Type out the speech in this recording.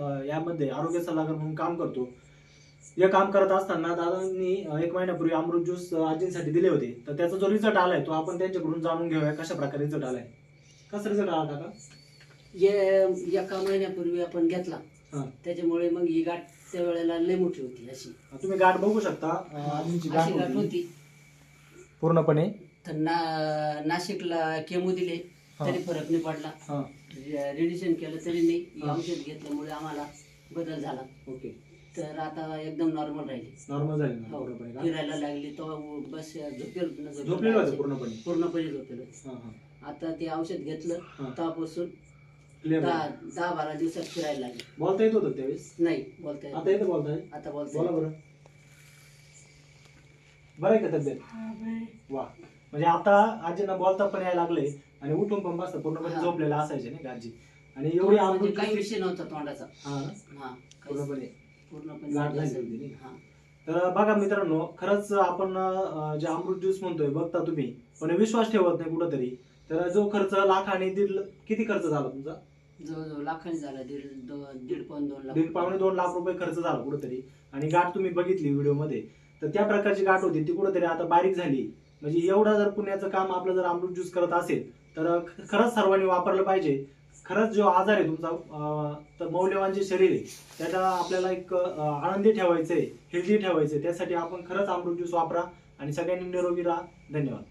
यामध्ये आरोग्य सल्लागार म्हणून काम करतो. हे काम करत असताना दादांनी एक महिन्यापूर्वी अमृत ज्यूस आजींसाठी दिले होते. तर त्याचा जो रिझल्ट आलाय तो आपण त्यांच्याकडून जाणून घेऊया कशा प्रकारे रिझल्ट आलाय. कसा रिझल्ट आला काका? ये एका महिन्यापूर्वी आपण घेतला. हा. त्याच्यामुळे मग ही गाठ त्या वेळेला लय मोठी होती अशी. तुम्ही गाठ बघू शकता. अं, आजींची गाठ अशी गाठ होती. होती. पूर्णपणे? तर ना नाशिकला केमो दिले. तरी फरक नाही पडला. हा. रेडिशन केलं तरी नाही हे हा. औषध घेतल्यामुळे आम्हाला बदल झाला. ओके. तर आता एकदम नॉर्मल राहिली. नॉर्मल झाले ना? हो. पूर्णपणे का? फिरायला लागली तो बस झोपेल झोपलेलं होतं पूर्णपणे? पूर्णपणे झोपेल हा हा. आता ते औषध घेतलं हा. तेव्हापासून क्लिअर दहा दहा बारा दिवसात फिरायला लागली. बोलता येत होतं त्यावेळेस? नाही बोलता येत आता येतं बोलताय आता बोलता बोला येत. बरं. बरं आहे का तब्येत? वा. म्हणजे आता आजींना बोलता पण यायला लागले आणि उठून पण बसता पूर्णपणे हा. झोपलेला असायचे नाही का आजी आणि एवढी म्हणजे अमृत काही विषय नव्हता तोंडाचा हा ना? हा पूर्णपणे पूर्णपणे गाठ झाली झालं. होती नाही? हा. तर बघा मित्रांनो खरंच आपण अं, जे अमृत ज्यूस म्हणतोय बघता तुम्ही पण विश्वास ठेवत नाही कुठंतरी तर जो खर्च लाख आणि दीड ल- किती खर्च झाला तुमचा जवळजवळ लाखांनी झाला दीड दो- दीड पाऊन दोन लाख दीड पावणे दोन लाख रुपये खर्च झाला कुठंतरी आणि गाठ तुम्ही बघितली व्हिडिओमध्ये तर त्या प्रकारची गाठ होती ती कुठंतरी आता बारीक झाली म्हणजे एवढं जर पुण्याचं काम आपलं जर अमृत ज्यूस करत असेल तर खरंच सर्वांनी वापरलं पाहिजे. खरंच जो आजार आहे तुमचा तर मौल्यवान जे शरीर आहे त्याला आपल्याला एक आनंदी ठेवायचं आहे हेल्दी ठेवायचं आहे त्यासाठी आपण खरंच अमृत ज्यूस वापरा आणि सगळ्यांनी निरोगी राहा. धन्यवाद.